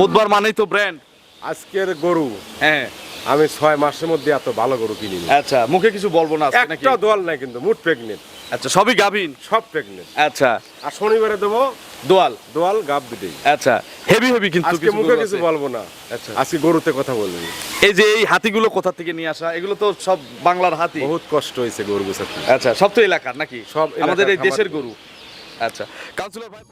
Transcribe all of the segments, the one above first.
বুধবার মানেই তো ব্র্যান্ড আজকের গরু। হ্যাঁ। আমি ছয় মাসের মধ্যে এত ভালো গরু কিনিনি আচ্ছা মুখে কিছু বলব না আজকে নাকি? একটা দোয়াল নাই কিন্তু মুট প্রেগনেন্ট আচ্ছা সবই গাভিন? সব প্রেগনেন্ট আচ্ছা। আর শনিবারে দেবো দোয়াল? দোয়াল গাব দুটেই। আচ্ছা হেভি হেভি কিন্তু আজকে কিছু মুখে গরু কিছু আছে। বলব না। আচ্ছা। আজকে গরুতে কথা বলব। এই যে এই হাতিগুলো কোথা থেকে নিয়ে আসা? এগুলো তো সব বাংলার হাতি। বহুত কষ্ট হয়েছে গরু গোছাতে। আচ্ছা সব তো এলাকার নাকি? সব এলাকার আমাদের এই দেশের গরু। গরু। আচ্ছা কাউন্সিলর ভাই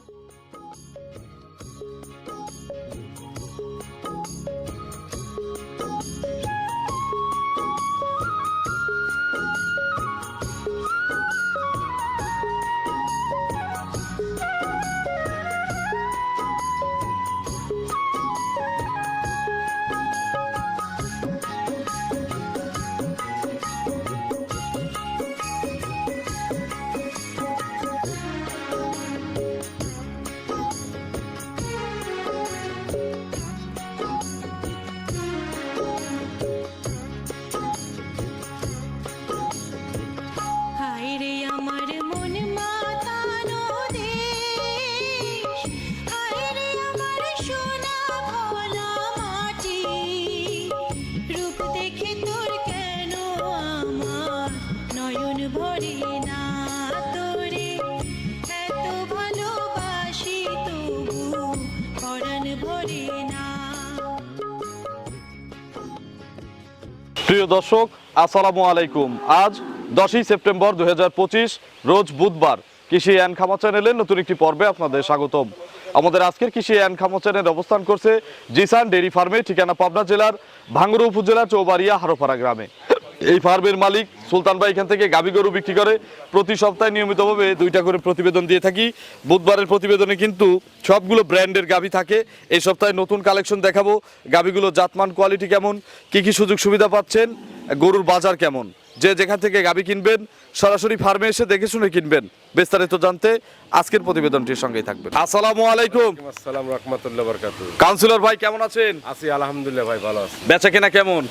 দর্শক, আসসালামু আলাইকুম। আজ দশই সেপ্টেম্বর দুই হাজার পঁচিশ, রোজ বুধবার কৃষি অ্যান খামা চ্যানেলের নতুন একটি পর্বে আপনাদের স্বাগতম। আমাদের আজকের কৃষি অ্যান খামা চ্যানেল অবস্থান করছে জিসান ডেরি ফার্মে, ঠিকানা পাবনা জেলার ভাঙ্গুরু উপজেলার চৌবাড়িয়া হারোপাড়া গ্রামে। এই ফার্মের মালিক সুলতান ভাই এখান থেকে গাভী গরু বিক্রি করে প্রতি সপ্তাহে নিয়মিতভাবে দুইটা করে প্রতিবেদন দিয়ে থাকি। বুধবারের প্রতিবেদনে কিন্তু সবগুলো ব্র্যান্ডের গাভী থাকে। এই সপ্তাহে নতুন কালেকশন দেখাবো। গাভীগুলো জাতমান কোয়ালিটি কেমন? কি কি সুযোগ সুবিধা পাচ্ছেন? গরুর বাজার কেমন? যে যেখান থেকে গাভী কিনবেন সরাসরি ফার্মে এসে দেখে শুনে কিনবেন। বিস্তারিত জানতে আজকের প্রতিবেদনটির সঙ্গেই থাকবেন। আসসালামু আলাইকুম। আসসালাম রহমতুল্লাহ বরকাতু কাউন্সিলর ভাই কেমন আছেন? আছি আলহামদুলিল্লাহ ভাই ভালো আছি। বেচা কেনা কেমন?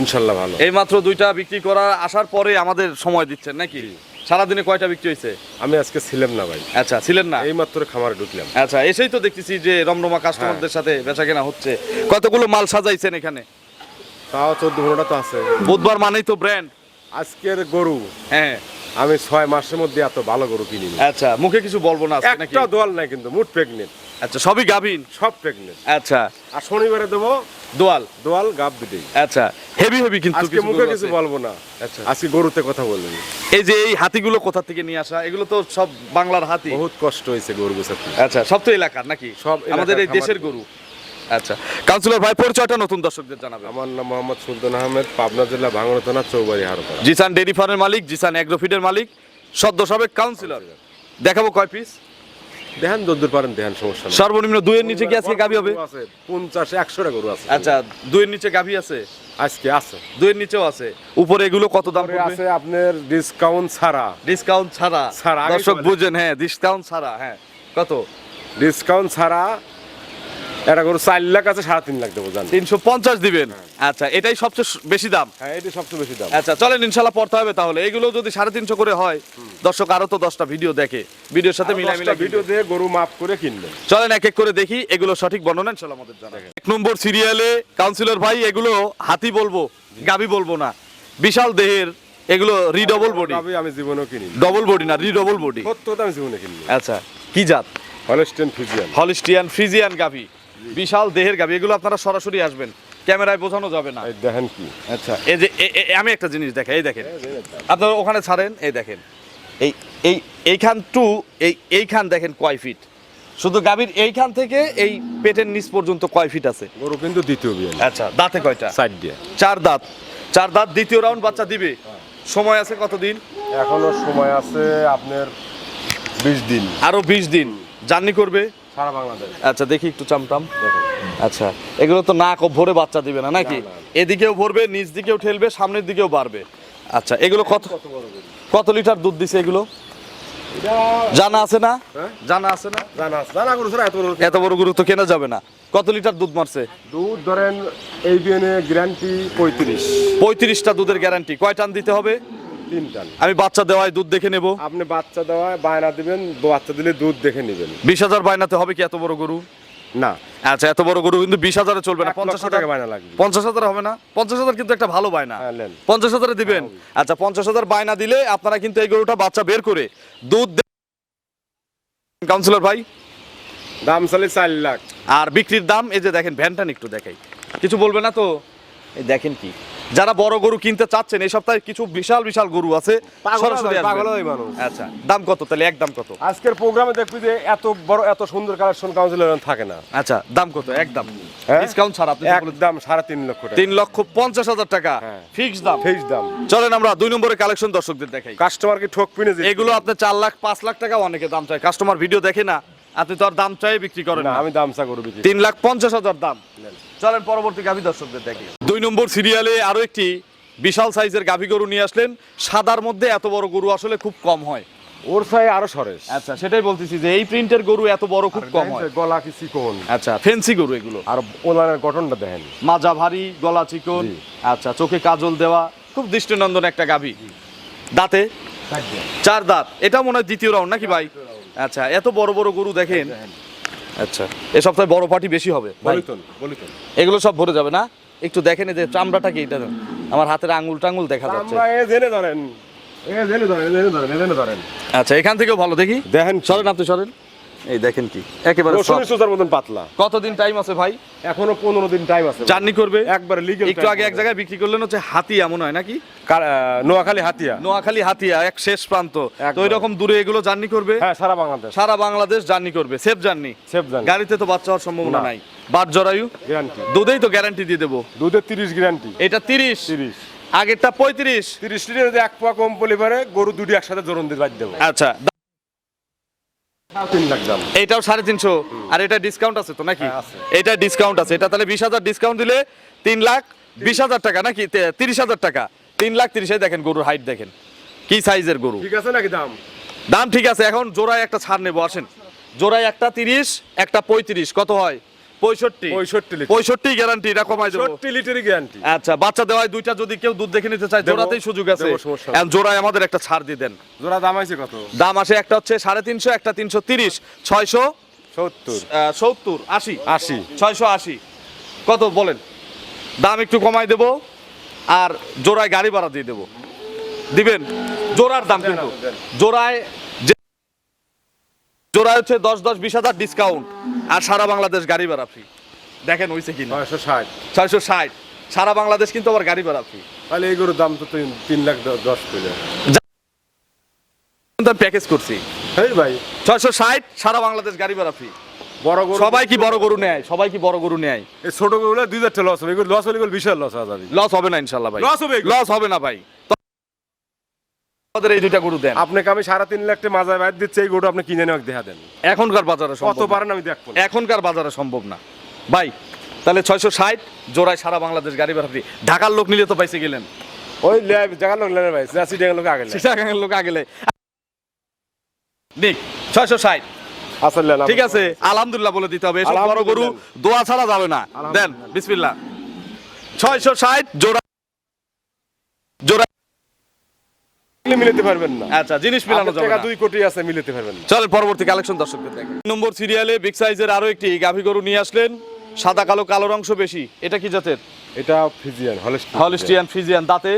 ইনশাল্লাহ ভালো। এই মাত্র দুইটা বিক্রি করা আসার পরে আমাদের সময় দিচ্ছেন নাকি? সারাদিনে কয়টা বিক্রি হয়েছে আমি আজকে ছিলাম না ভাই। আচ্ছা ছিলেন না? এই মাত্র খামারে ঢুকলাম। আচ্ছা এসেই তো দেখতেছি যে রমরমা কাস্টমারদের সাথে বেচা কেনা হচ্ছে। কতগুলো মাল সাজাইছেন এখানে? তাও চোদ্দ পনেরোটা তো আছে। বুধবার মানেই তো ব্র্যান্ড আজকের গরু হ্যাঁ। আমি ছয় মাসের মধ্যে এত ভালো গরু কিনিনি আচ্ছা মুখে কিছু বলব না একটা দোয়াল নাই কিন্তু মুট প্রেগনেন্ট আচ্ছা সবই গাভিন? সব প্রেগনেন্ট আচ্ছা। আর শনিবারে দেবো দোয়াল? দোয়াল গাব দুটেই। আচ্ছা হেভি হেভি কিন্তু আজকে মুখে কিছু বলব না। আচ্ছা। আজকে গরুতে কথা বলব। এই যে এই হাতিগুলো কোথা থেকে নিয়ে আসা? এগুলো তো সব বাংলার হাতি। বহুত কষ্ট হয়েছে গরু গোছাতে। আচ্ছা সব তো এলাকার নাকি? সব আমাদের এই দেশের গরু। আচ্ছা কাউন্সিলর ভাই পরিচয়টা নতুন দর্শকদের জানাবেন। আমার নাম মোহাম্মদ সুলতান আহমেদ পাবনা জেলা ভাঙড়া থানা চৌবাড়ি হারোপাড়া। জিসান ডেরি ফার্মের মালিক জিসান অ্যাগ্রোফিডের মালিক সদ্য সাবেক কাউন্সিলর। দেখাবো কয় পিস দেখেন দূর পারেন দেখেন সমস্যা নেই। সর্বনিম্ন দুইয়ের নিচে কি আজকে গাভি হবে? আছে পঞ্চাশ একশোটা গরু আছে। আচ্ছা দুইয়ের নিচে গাভি আছে? আজকে আছে। দুইয়ের নিচেও আছে। উপরে এগুলো কত দাম আছে আপনার ডিসকাউন্ট ছাড়া। ডিসকাউন্ট ছাড়া। ছাড়া, দর্শক বুঝেন হ্যাঁ ডিসকাউন্ট ছাড়া হ্যাঁ। কত? ডিসকাউন্ট ছাড়া এটা গরু চার লাখ আছে সাড়ে তিন লাখ দেবো জান। তিনশো পঞ্চাশ দিবেন? আচ্ছা এটাই সবচেয়ে বেশি দাম? হ্যাঁ এটি সবচেয়ে বেশি দাম। আচ্ছা চলেন ইনশাল্লাহ পড়তে হবে তাহলে। এগুলো যদি সাড়ে তিনশো করে হয় দর্শক আরও তো দশটা ভিডিও দেখে ভিডিওর সাথে মিলাই মিলাই ভিডিও দিয়ে গরু মাপ করে কিনবেন। চলেন এক এক করে দেখি এগুলো সঠিক বর্ণনা ইনশাল্লাহ আমাদের এক নম্বর সিরিয়ালে কাউন্সিলর ভাই এগুলো হাতি বলব গাবি বলব না। বিশাল দেহের এগুলো রিডবল বডি আমি আমি জীবনেও কিনি ডবল বডি না রিডবল বডি সত্য আমি জীবনে কিনি আচ্ছা কি জাত? হলিস্টিয়ান ফিজিয়ান হলিস্টিয়ান ফ্রিজিয়ান গাভি। বিশাল দেহের গাভি এগুলো আপনারা সরাসরি আসবেন। ক্যামেরায় বোঝানো যাবে না। এই দেখেন কি আচ্ছা। এই যে আমি একটা জিনিস দেখে এই দেখেন। আপনারা ওখানে ছাড়েন এই দেখেন। এই এই এইখান টু এই এইখান দেখেন কয় ফিট। শুধু গাভীর এইখান থেকে এই পেটের নিচ পর্যন্ত কয় ফিট আছে? গরু কিন্তু দ্বিতীয় বিয়ে। আচ্ছা দাঁতে কয়টা? সাইড দিয়ে। চার দাঁত। চার দাঁত দ্বিতীয় রাউন্ড বাচ্চা দিবে। সময় আছে কতদিন? এখনও সময় আছে আপনার বিশ দিন। আরও বিশ দিন। জার্নি করবে? সারা বাংলাদেশ। আচ্ছা দেখি একটু চামটাম। আচ্ছা এগুলো তো নাক ভরে বাচ্চা দিবে না নাকি। এদিকেও ভরবে নিচ দিকেও ঠেলবে সামনের দিকেও বাড়বে। আচ্ছা এগুলো কত কত বড় কত লিটার দুধ দিছে এগুলো? জানা আছে না? হ্যাঁ? জানা আছে না? জানা আছে। জানা গরু এত বড় এত বড় গরু তো কেনা যাবে না। কত লিটার দুধ মারছে? দুধ ধরেন এই গ্যারান্টি পঁয়ত্রিশ। পঁয়ত্রিশটা দুধের গ্যারান্টি কয় টান দিতে হবে? আমি বাচ্চা দেওয়ায় দুধ দেখে নেব। আপনি বাচ্চা দেওয়ায় বায়না দিবেন বাচ্চা দিলে দুধ দেখে নেবেন। বিশ হাজার বায়নাতে হবে কি এত বড় গরু? না। আচ্ছা এত বড় গরু কিন্তু বিশ হাজারে চলবে না পঞ্চাশ হাজার টাকা বায়না লাগবে। পঞ্চাশ হাজার হবে না? পঞ্চাশ হাজার কিন্তু একটা ভালো বায়না। হ্যাঁ, পঞ্চাশ হাজারে দিবেন। আচ্ছা পঞ্চাশ হাজার বায়না দিলে আপনারা কিন্তু এই গরুটা বাচ্চা বের করে দুধ কাউন্সিলর ভাই। দাম চালে চার লাখ। আর বিক্রির দাম এই যে দেখেন ভ্যানটান একটু দেখাই। কিছু বলবে না তো? এই দেখেন কি যারা বড় গরু কিনতে চাচ্ছেন এই সপ্তাহে কিছু বিশাল বিশাল গরু আছে সরাসরি হয়, হয়। আচ্ছা দাম কত তাহলে? এক দাম কত? আজকের প্রোগ্রামে দেখবি যে এত বড় এত সুন্দর কালেকশন কাউন্সিলর থাকে না। আচ্ছা দাম কত? একদম হ্যাঁ? ডিসকাউন্ট ছাড়া আপনি একদম সাড়ে তিন লক্ষ তিন লক্ষ পঞ্চাশ হাজার টাকা। হ্যাঁ। ফিক্স দাম। ফিক্স দাম। চলেন আমরা দুই নম্বরের কালেকশন দর্শকদের দেখাই। কাস্টমারকে ঠক পিনে এগুলো আপনি চার লাখ পাঁচ লাখ টাকা অনেকে দাম চায়। কাস্টমার ভিডিও দেখে না আপনি তো আর দাম চাই বিক্রি করেন না আমি দাম চা করব বিক্রি তিন লাখ পঞ্চাশ হাজার দাম। চলেন পরবর্তী গাভী দর্শকদের দেখি দুই নম্বর সিরিয়ালে আরও একটি বিশাল সাইজের গাভী গরু নিয়ে আসলেন। সাদার মধ্যে এত বড় গরু আসলে খুব কম হয়। ওর চাই আরও সরেস। আচ্ছা সেটাই বলতেছি যে এই প্রিন্টের গরু এত বড় খুব কম হয়। গলা কি চিকন? আচ্ছা ফেন্সি গরু এগুলো। আর ওলানের গঠনটা দেখেন। মাজা ভারী গলা চিকন। আচ্ছা চোখে কাজল দেওয়া খুব দৃষ্টিনন্দন একটা গাভী। দাঁতে? চার দাঁত। এটা মনে হয় দ্বিতীয় রাউন্ড নাকি ভাই? আচ্ছা এত বড় বড় গরু দেখেন। আচ্ছা এ সপ্তাহে বড় পার্টি বেশি হবে। এগুলো সব ভরে যাবে না? একটু দেখেন যে চামড়াটা কি এটা? আমার হাতের আঙুল টাঙুল দেখা যাচ্ছে। আমরা এ জেনে ধরেন। এ জেনে ধরেন এ জেনে ধরেন এ জেনে ধরেন। আচ্ছা এখান থেকেও ভালো দেখি। দেখেন সরেন আপনি সরেন। এই দেখেন কি একেবারে রসুন। সুতার মতন পাতলা। কতদিন টাইম আছে ভাই? এখনও পনেরো দিন টাইম আছে জার্নি করবে? একবারে লিগেল একটু আগে এক জায়গায় বিক্রি করলেন হচ্ছে হাতি এমন হয় নাকি? নোয়াখালী হাতিয়া। নোয়াখালী হাতিয়া এক শেষ প্রান্ত। তো একদম। ওই রকম দূরে এগুলো জার্নি করবে? হ্যাঁ সারা বাংলাদেশ। সারা বাংলাদেশ জার্নি করবে। সেফ জার্নি সেফ জানি গাড়িতে তো বাচ্চা হওয়ার সম্ভাবনা নাই। বাদ জরায়ু। গ্যারান্টি দুধেই তো গ্যারান্টি দিয়ে দেবো। দুধের তিরিশ গ্যারান্টি এটা তিরিশ। তিরিশ। আগেরটা পঁয়ত্রিশ। তিরিশ লিটার যদি এক পোয়া কম পলি পারে গরু দুটি একসাথে জোরন দিয়ে বাদ দেবো। আচ্ছা লাখ সাড়ে তিনশো। আর এটা ডিসকাউন্ট আছে তো নাকি? হ্যাঁ, এটা ডিসকাউন্ট আছে। এটা তাহলে বিশ হাজার ডিসকাউন্ট দিলে তিন লাখ বিশ হাজার টাকা নাকি? তিরিশ হাজার টাকা। তিন লাখ তিরিশে দেখেন গরুর হাইট দেখেন। কি সাইজের গরু? ঠিক আছে নাকি দাম? দাম ঠিক আছে। এখন জোড়ায় একটা ছাড় নেব আসেন। জোড়ায় একটা তিরিশ একটা পঁয়ত্রিশ। কত হয়? পঁয়ষট্টি। পঁয়ষট্টি পঁয়ষট্টি গ্যারান্টি এটা কমাই দেবো। ষট্টি লিটারই গ্যারান্টি আচ্ছা বাচ্চা দেওয়ায় দুইটা যদি কেউ দুধ দেখে নিতে চায় জোড়াতেই সুযোগ আছে। জোড়ায় আমাদের একটা ছাড় দিয়ে দেন। জোড়া দাম আছে কত? দাম আসে একটা হচ্ছে সাড়ে তিনশো একটা তিনশো তিরিশ ছয়শো সত্তর। সত্তর আশি। আশি। ছয়শো আশি। কত বলেন? দাম একটু কমাই দেব আর জোড়ায় গাড়ি ভাড়া দিয়ে দেব। দিবেন? জোড়ার দাম কিন্তু। জোড়ায় জোড়ায় হচ্ছে দশ দশ বিশ হাজার ডিসকাউন্ট আর সারা বাংলাদেশ গাড়ি ভাড়া ফ্রি দেখেন হইছে কিনা? নয়শো ষাট। ছয়শো ষাট। সারা বাংলাদেশ কিন্তু আবার গাড়ি ভাড়া ফ্রি তাহলে এই গরুর দাম তো তিন- তিন লাখ দশ পেলে প্যাকেজ করছি। এই ভাই। ছয়শো ষাট সারা বাংলাদেশ গাড়ি ভাড়া ফ্রি বড় গরু সবাই কি বড় গরু নেয়? সবাই কি বড় গরু নেয়? এই ছোট গরুগুলো দুই চারটে লস হবে। এগুলো লস হলে বিশাল লস হবে লস হবে না ইনশাল্লাহ ভাই। Loss হবে লস হবে না ভাই। আমাদের এই দুইটা গরু দেন। আপনাকে আমি সাড়ে তিন লাখ টাকা মাজায় বাইর দিচ্ছি এই গরু আপনি কিনে নেওয়া দেখা দেন। এখনকার বাজারে কত পারেন আমি দেখব এখনকার বাজারে সম্ভব না। ভাই তাহলে ছয়শো ষাট জোড়ায় সারা বাংলাদেশ গাড়ি ভাড়া free। ঢাকার লোক নিলে তো গেলেন। ওই ল্যাব লোক লেনে ভাই জাসি লোক আগে লেয়। লোক আগেলে নিক ছয়শো ষাট। আচ্ছা ঠিক আছে আলহামদুলিল্লাহ বলে দিতে হবে। এসব বড় গরু দোয়া ছাড়া যাবে না। দেন বিসমিল্লাহ। ছয়শো ষাট জোড়া আপনি মিলাতে পারবেন না। আচ্ছা জিনিস মিলানো যাবে টাকা না। দুই কোটি আছে মিলাতে পারবেন না। চলেন পরবর্তী কালেকশন দর্শকদের দেখেন। নম্বর সিরিয়ালে বিগ সাইজের আরও একটি গাভী গরু নিয়ে আসলেন। সাদা কালো কালোর অংশ বেশি। এটা কি জাতের? এটা ফিজিয়ান হলস্টিয়ান হলিস্টিয়ান ফ্রিজিয়ান দাঁতে?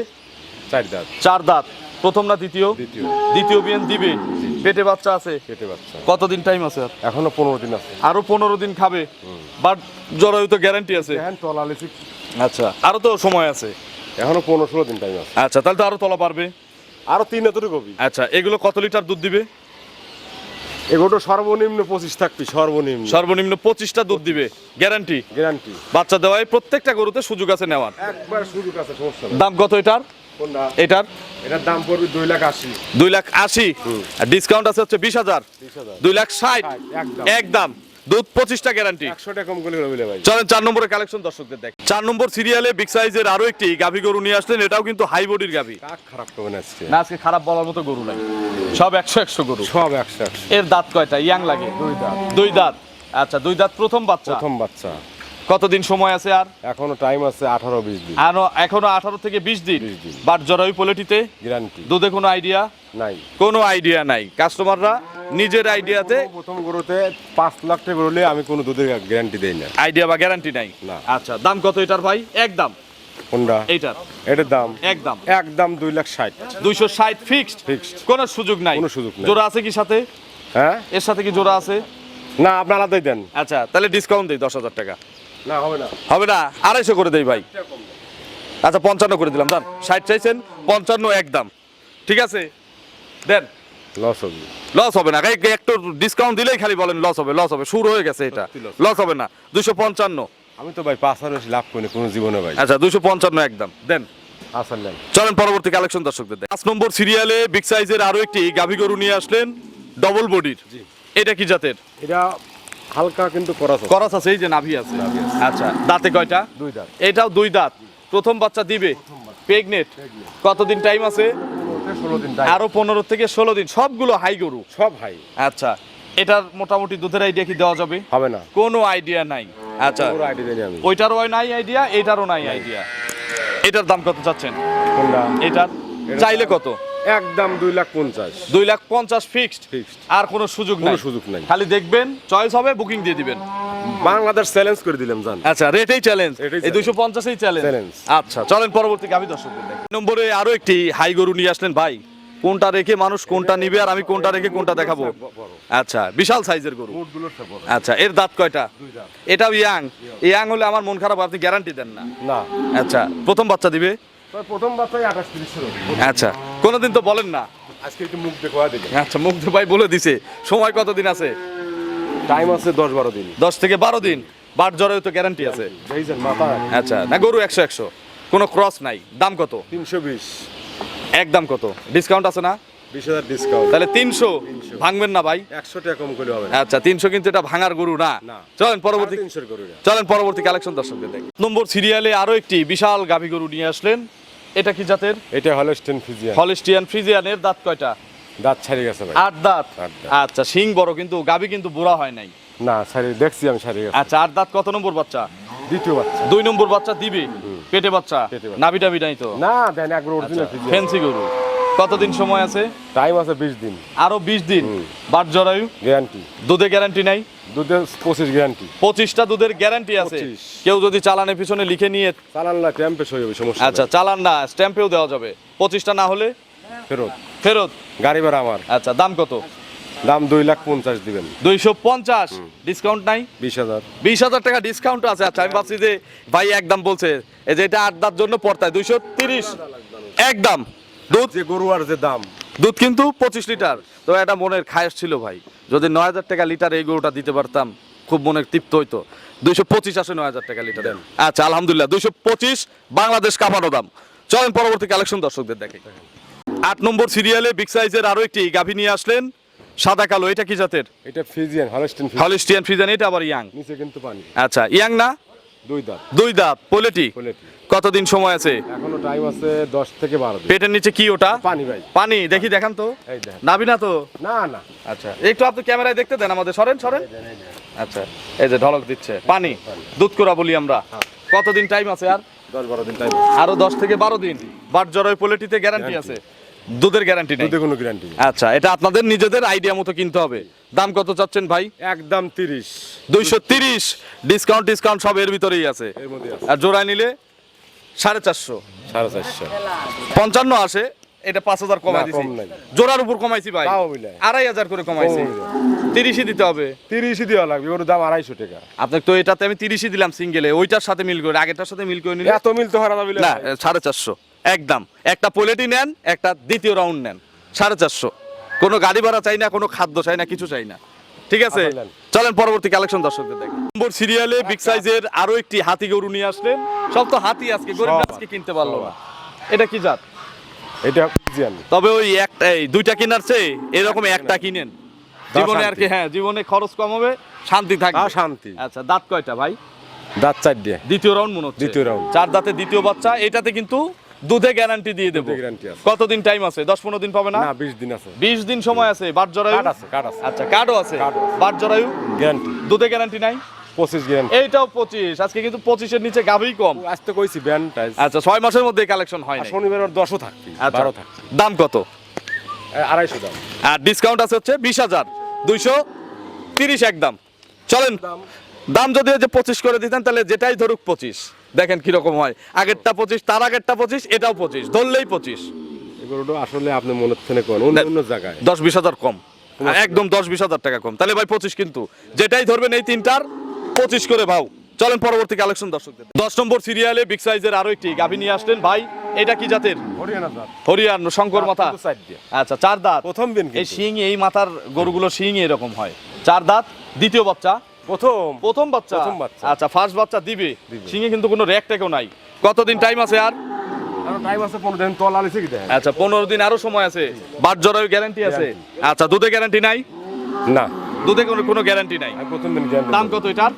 চার দাঁত। চার দাঁত। প্রথম না দ্বিতীয়? দ্বিতীয়। দ্বিতীয় বিয়ান দিবে। পেটে বাচ্চা আছে? কেটে বাচ্চা। কতদিন টাইম আছে আর? এখনও পনেরো দিন আছে। আরও পনেরো দিন খাবে। বাট জরায়ু তো গ্যারান্টি আছে। আচ্ছা আরও তো সময় আছে। এখনও পনেরো ষোলো দিন টাইম আছে। আচ্ছা তাহলে তো আরও তলা পারবে আরও তিন এতটুকু কবি আচ্ছা এগুলো কত লিটার দুধ দিবে? এগুলো সর্বনিম্ন পঁচিশ থাকবি সর্বনিম্ন। সর্বনিম্ন পঁচিশটা দুধ দিবে গ্যারান্টি? গ্যারান্টি। বাচ্চা দেওয়ায় প্রত্যেকটা গরুতে সুযোগ আছে নেওয়ার। একবার সুযোগ আছে সমস্যা দাম কত এটার? এটার? এটার দাম পড়বে দুই লাখ আশি। দুই লাখ আশি। ডিসকাউন্ট আছে হচ্ছে বিশ হাজার। দুই লাখ ষাট। একদম। দুধ পঁচিশটা গ্যারান্টি চলেন চার নম্বরের কালেকশন দর্শকদের দেখ। চার নম্বর সিরিয়ালে বিগ সাইজের আরও একটি গাভী গরু নিয়ে আসলেন এটাও কিন্তু হাই বডির গাভী। খারাপ আজকে। না আজকে খারাপ বলার মতো গরু নাই। সব একশো একশো গরু। সব একশো এর দাঁত কয়টা? ইয়াং লাগে। দুই দাঁত। দুই দাঁত। আচ্ছা দুই দাঁত প্রথম বাচ্চা? প্রথম বাচ্চা। কতদিন সময় আছে আর? এখনও টাইম আছে আঠারো বিশ দিন। আরও এখনও আঠারো থেকে বিশ দিন? 20 দিন। বাট জরায়ু পোলেটিতে? গ্যারান্টি দুধে কোনো আইডিয়া নাই। কোনো আইডিয়া নাই। কাস্টমাররা নিজের আইডিয়াতে প্রথম গরুতে পাঁচ লাখ টাকা গরু হলে আমি কোনো দুধের গ্যারান্টি দেই না। আইডিয়া বা গ্যারান্টি নাই? না। আচ্ছা দাম কত এটার ভাই? একদম কোনটা? এইটার। এটার দাম? একদম একদম দুই লাখ ষাট। দুইশো ষাট ফিক্সড Fixed। কোনো সুযোগ নাই? কোনো সুযোগ নাই। জোড়া আছে কি সাথে? হ্যাঁ? এর সাথে কি জোড়া আছে? না আপনি আলাদাই দেন। আচ্ছা তাহলে ডিসকাউন্ট দিই দশ হাজার টাকা। না হবে না। হবে না? আড়াইশো করে দেই ভাই। আচ্ছা পঞ্চান্ন করে দিলাম দান ষাট চাইছেন পঞ্চান্ন একদম ঠিক আছে? দেন। লস হবে। লস হবে না। একটু ডিসকাউন্ট দিলেই খালি বলেন লস হবে লস হবে। শুরু হয়ে গেছে এটা। লস হবে। না। দুশো পঞ্চান্ন। আমি তো ভাই পাঁচ হাজার লাভ করি কোনো জীবনে ভাই। আচ্ছা দুশো পঞ্চান্ন একদম। দেন। চলেন পরবর্তী কালেকশন দর্শকদের পাঁচ নম্বর সিরিয়ালে বিগ সাইজের আরও একটি গাভী গরু নিয়ে আসলেন ডবল বডির এটা কি জাতের? এটা হালকা কিন্তু করা করস আছে এই যে নাভি আছে। আচ্ছা দাঁতে কয়টা? দুই দাঁত। এটাও দুই দাঁত। প্রথম বাচ্চা দিবে। প্রেগনেট কতদিন টাইম আছে? আরও পনেরো থেকে ষোলো দিন সবগুলো হাই গরু। সব হাই। আচ্ছা এটার মোটামুটি দুধের আইডিয়া কি দেওয়া যাবে? হবে না। কোনো আইডিয়া নাই। আচ্ছা ওইটারও নাই আইডিয়া এটারও নাই আইডিয়া এটার দাম কত চাচ্ছেন? এটার চাইলে কত? একদম দুই লাখ পঞ্চাশ। দুই লাখ পঞ্চাশ ফিক্সড Fixed। আর কোনো সুযোগ কোনো সুযোগ নাই। খালি দেখবেন চয়েস হবে বুকিং দিয়ে দিবেন। বাংলাদেশ চ্যালেঞ্জ করে দিলাম জান। আচ্ছা রেটেই চ্যালেঞ্জ এই। দুশো পঞ্চাশেই চ্যালেঞ্জ আচ্ছা চলেন পরবর্তী গাভী দর্শকদের দেখি নম্বরে আরও একটি হাই গরু নিয়ে আসলেন ভাই। কোনটা রেখে মানুষ কোনটা নিবে আর আমি কোনটা রেখে কোনটা দেখাবো? আচ্ছা বিশাল সাইজের গরু। আচ্ছা এর দাঁত কয়টা? এটাও ইয়াং। ইয়াং হলে আমার মন খারাপ আপনি গ্যারান্টি দেন না। আচ্ছা প্রথম বাচ্চা দিবে? প্রথম বাচ্চাই আঠাশ তিরিশ আচ্ছা কোনোদিন তো বলেন না। আজকে একটু মুখ দিলে আচ্ছা ভাই বলে দিছে। সময় কতদিন আছে? টাইম আছে দশ বারো দিন। দশ থেকে বারো দিন। বাট জ্বরেও তো গ্যারান্টি আছে। আচ্ছা না গরু একশো একশো। কোনো ক্রস নাই। দাম কত? তিনশো বিশ। একদম কত? ডিসকাউন্ট আছে না? বিশ হাজার ডিসকাউন্ট তাহলে তিনশো। ভাঙবেন না ভাই। একশো টাকা কম করলে হবে আচ্ছা তিনশো কিন্তু এটা ভাঙার গরু না। না। চলেন পরবর্তী চলেন পরবর্তী কালেকশন দর্শকদের দেখি। নম্বর সিরিয়ালে আরও একটি বিশাল গাভী গরু নিয়ে আসলেন। এটা কি জাতের? এটা হলো স্টেন ফিজিয়ান হলিস্টিয়ান ফ্রিজিয়ানের দাঁত কয়টা? দাঁত ছাড়িয়ে গেছে ভাই। আট দাঁত? আচ্ছা শিং বড় কিন্তু গাভী কিন্তু বুড়া হয় নাই। না ছাড়িয়ে দেখছি আমি ছাড়িয়ে গেছে। আচ্ছা আট দাঁত কত নম্বর বাচ্চা? দ্বিতীয় বাচ্চা। দুই নম্বর বাচ্চা দিবে? পেটে বাচ্চা। নাভি টাভি নাই তো? না দেন একবার অরিজিনাল ফিজিয়ান ফেন্সি গরু। কতদিন সময় আছে? টাইম আছে বিশ দিন। আরও বিশ দিন। বাট জরায়ু? গ্যারান্টি দুধে গ্যারান্টি নাই? দুধের পঁচিশ গ্যারান্টি পঁচিশটা দুধের গ্যারান্টি আছে। কেউ যদি চালানের পিছনে লিখে নিয়ে চালান না ট্যাম্পে সই হবে সমস্যা আচ্ছা চালান না স্ট্যাম্পেও দেওয়া যাবে। পঁচিশটা না হলে ফেরত। ফেরত। গাড়ি ভাড়া আমার। আচ্ছা দাম কত? দাম দুই লাখ পঞ্চাশ দিবেন। দুইশো পঞ্চাশ। ডিসকাউন্ট নাই? বিশ হাজার। বিশ হাজার টাকা ডিসকাউন্ট আছে। আচ্ছা আমি ভাবছি যে ভাই একদম বলছে এই যে এটা আড্ডার জন্য পড়তায় দুইশো তিরিশ। একদম দুধ যে গরু আর যে দাম। দুধ কিন্তু পঁচিশ লিটার। তো এটা মনের খায়স ছিল ভাই। যদি নয় হাজার টাকা লিটার এই গরুটা দিতে পারতাম খুব মনের তৃপ্ত হইতো। দুইশো পঁচিশ আসে নয় হাজার টাকা লিটার। আচ্ছা আলহামদুলিল্লাহ দুইশো পঁচিশ বাংলাদেশ কাপানো দাম। চলেন পরবর্তী কালেকশন দর্শকদের দেখে। আট নম্বর সিরিয়ালে বিগ সাইজের আরও একটি গাভী নিয়ে আসলেন। সাদা কালো এটা কি জাতের? এটা ফিজিয়ান হলস্টেন হলিস্টিয়ান ফ্রিজান এটা আবার ইয়াং। নিচে কিন্তু পানি। আচ্ছা ইয়াং না? দুই দাঁত। দুই দাঁত পোলেটি। কতদিন সময় আছে? এখনও টাইম আছে দশ থেকে বারো দিন। পেটের নিচে কি ওটা? পানি ভাই। পানি দেখি দেখান তো। এই দেখেন। নাবি না তো? না না। আচ্ছা একটু আপনি ক্যামেরায় দেখতে দেন আমাদের। সরেন সরেন। আচ্ছা এই যে ঢলক দিচ্ছে। পানি দুধ করা বলি আমরা। কতদিন টাইম আছে আর? দশ বারো দিন টাইম আরও দশ থেকে বারো দিন। বাট জরয় পোলেটিতে গ্যারান্টি আছে। দুধের গ্যারান্টি নেই। দুধে কোনো গ্যারান্টি আচ্ছা এটা আপনাদের নিজেদের আইডিয়া মতো কিনতে হবে। দাম কত চাচ্ছেন ভাই? একদম তিরিশ। দুইশো তিরিশ। ডিসকাউন্ট ডিসকাউন্ট সব এর ভিতরেই আছে। এর মধ্যে আছে। আর জোড়ায় নিলে? সাড়ে চারশো। সাড়ে চারশো। পঞ্চান্ন আসে এটা পাঁচ হাজার কমাই দিছি জোড়ার উপর কমাইছি ভাই। আড়াই হাজার করে কমাইছি। কম তিরিশই দিতে হবে। তিরিশই দেওয়া লাগবে ওর দাম আড়াইশো টাকা। আপনাকে তো এটাতে আমি তিরিশই দিলাম সিঙ্গেলে ওইটার সাথে মিল করে আগেরটার সাথে মিল করে নিলে এত মিলতে হয় না না সাড়ে চারশো একদম। একটা পোলেটি নেন একটা দ্বিতীয় রাউন্ড নেন। সাড়ে চারশো। কোনো গাড়ি ভাড়া চাই না কোনো খাদ্য চাই না কিছু চাই না। ঠিক আছে? চলেন পরবর্তী কালেকশন দর্শকদের দেখেন নম্বর সিরিয়ালে বিগ সাইজের আরও একটি হাতি গরু নিয়ে আসলেন। সব তো হাতি আজকে গরিব আজকে কিনতে পারল না। এটা কি জাত? এটা ফিজিয়ান তবে ওই একটা এই দুইটা কেনার চেয়ে এরকম একটা কিনেন। জীবনে আর কি হ্যাঁ জীবনে খরচ কম হবে শান্তি আর থাকবে শান্তি। আচ্ছা দাঁত কয়টা ভাই? দাঁত চার দিয়ে দ্বিতীয় রাউন্ড মনে হচ্ছে। দ্বিতীয় রাউন্ড চার দাঁতে দ্বিতীয় বাচ্চা এটাতে কিন্তু দুধে গ্যারান্টি দিয়ে দেবো। কতদিন টাইম আছে? দশ পনেরো দিন পাবে না? বিশ দিন আছে। বিশ দিন সময় আছে। বাট জরায়ু? আছে কার্ড আছে। আচ্ছা কার্ডও আছে। বাট জরায়ু? গ্যারান্টি দুধে গ্যারান্টি নাই? পঁচিশ গ্যারান্টি এইটাও পঁচিশ। আজকে কিন্তু পঁচিশের নিচে কম। আজ তো কইছি ব্যান আচ্ছা ছয় মাসের মধ্যে কালেকশন হয় শনিবার দশও থাকবি আচ্ছা বারো থাকবি দাম কত? আড়াইশো দাম। আর ডিসকাউন্ট আছে হচ্ছে বিশ হাজার। দুইশো তিরিশ একদম। চলেন। দাম। যদি যে পঁচিশ করে দিতেন তাহলে যেটাই ধরুক পঁচিশ। দেখেন কীরকম হয়। আগেরটা পঁচিশ তার আগেরটা পঁচিশ এটাও পঁচিশ ধরলেই পঁচিশ। এগুলো আসলে আপনি মনের থেকে কোন অন্য অন্য জায়গায়। দশ বিশ হাজার কম। একদম দশ বিশ হাজার টাকা কম। তাহলে ভাই পঁচিশ কিন্তু। যেটাই ধরবেন এই তিনটার পঁচিশ করে ভাও। চলেন পরবর্তী কালেকশন দর্শকদের। দশ নম্বর সিরিয়ালে বিগ সাইজের আরও একটি গাভী নিয়ে আসলেন। ভাই এটা কি জাতের? হরিয়ানা শঙ্কর মাথা। দিয়ে। আচ্ছা চার দাঁত। প্রথম দিন এই। শিং এই মাথার গরুগুলো শিং এরকম হয়। চার দাঁত দ্বিতীয় বাচ্চা। প্রথম। প্রথম বাচ্চা? প্রথম বাচ্চা। আচ্ছা ফার্স্ট বাচ্চা দিবে। শিঙে কিন্তু কোনো র্যাক ট্যাকও নাই। কতদিন টাইম আছে আর? আচ্ছা পনেরো দিন আরও সময় আছে। বাট জরায়ু গ্যারান্টি আছে। আচ্ছা দুধে গ্যারান্টি নাই? না। দুধে কোনো কোনো গ্যারান্টি নাই? প্রথম দিন দাম কত এটার?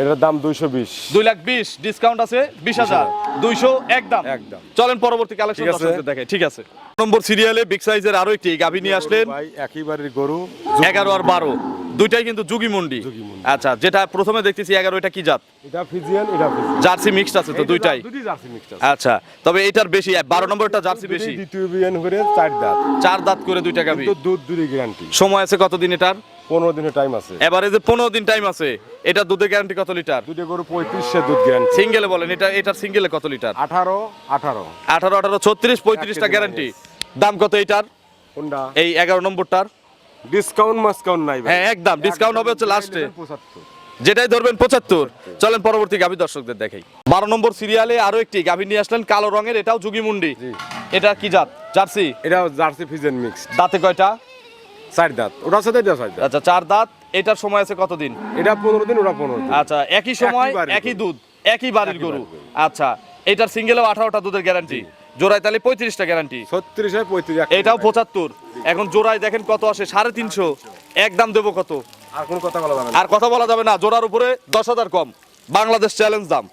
এটার দাম দুইশো বিশ। দুই লাখ বিশ। ডিসকাউন্ট আছে বিশ হাজার। দুইশো একদম একদম। চলেন পরবর্তী কালেকশন। দেখে ঠিক আছে। নম্বর সিরিয়ালে বিগ সাইজের আরও একটি গাভী নিয়ে আসলেন। একই বাড়ির গরু। এগারো আর বারো। দুইটাই কিন্তু যুগি মুন্ডি। আচ্ছা যেটা প্রথমে দেখতেছি এগারো এটা কি জাত? এটা ফিজিয়ান এটা জার্সি মিক্সড আছে তো দুইটাই? আচ্ছা তবে এটার বেশি বারো নম্বরটা জার্সি বেশি? দ্বিতীয় বিয়ান করে চার দাঁত। চার দাঁত করে দুইটা দুধ গ্যারান্টি সময় আছে কতদিন এটার? পনেরো দিনের টাইম আছে। এবারে পনেরো দিন টাইম আছে এটা দুধের গ্যারান্টি কত লিটার? গরু পঁয়ত্রিশে দুধ গ্যারান্টি সিঙ্গেলে বলেন এটা এটার সিঙ্গেলে কত লিটার? আঠারো আঠারো। আঠারো আঠারো ছত্রিশ পঁয়ত্রিশটা গ্যারান্টি দাম কত কোনটা? এই এগারো নম্বরটার। ডিসকাউন্ট মাসকাউন্ট নাই হ্যাঁ একদম। ডিসকাউন্ট হবে হচ্ছে লাস্টে যেটাই ধরবেন পঁচাত্তর। চলেন পরবর্তী গাভী দর্শকদের দেখাই। বারো নম্বর সিরিয়ালে আরও একটি গাভী নিয়ে আসলেন কালো রঙের এটাও যুগি মুন্ডি। এটা কি জাত? জার্সি? এটা জার্সি ফিজিয়ান মিক্স দাঁতে কয়টা? চার দাঁত। ওটার সাথে এটা চার দাঁত। আচ্ছা চার দাঁত। এটার সময় আছে কতদিন? এটা পনেরো দিন ওটা পনেরো আচ্ছা একই সময় একই। দুধ একই বাড়ির গরু। বাড়ির গরু। আচ্ছা এটার সিঙ্গেলও আঠারোটা দুধের গ্যারান্টি জোড়ায় তাহলে পঁয়ত্রিশটা গ্যারান্টি ছত্রিশ পঁয়ত্রিশ এটাও পঁচাত্তর। এখন জোড়ায় দেখেন কত আসে সাড়ে তিনশো। এক দাম দেবো কত? আর কোনো কথা বলা যাবে না। আর কথা বলা যাবে না জোড়ার উপরে দশ হাজার কম। বাংলাদেশ চ্যালেঞ্জ দাম।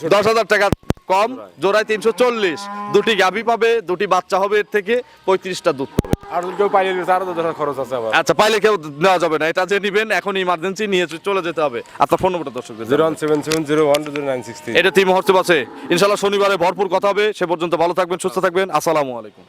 হয়। দশ হাজার টাকা কম জোড়ায় তিনশো চল্লিশ। দুটি গাভী পাবে দুটি বাচ্চা হবে এর থেকে পঁয়ত্রিশটা দুধ পাবে। আর কেউ পাইলে হাজার খরচ আছে আচ্ছা পাইলে কেউ নেওয়া যাবে না। এটা যে নিবেন এখন ইমার্জেন্সি নিয়ে চলে যেতে হবে। আপনার ফোন নম্বরটা দর্শক zero one seven seven zero one two zero nine six এটা আছে। ইনশাল্লাহ শনিবারে ভরপুর কথা হবে। সে পর্যন্ত ভালো থাকবেন সুস্থ থাকবেন। আসসালামু আলাইকুম।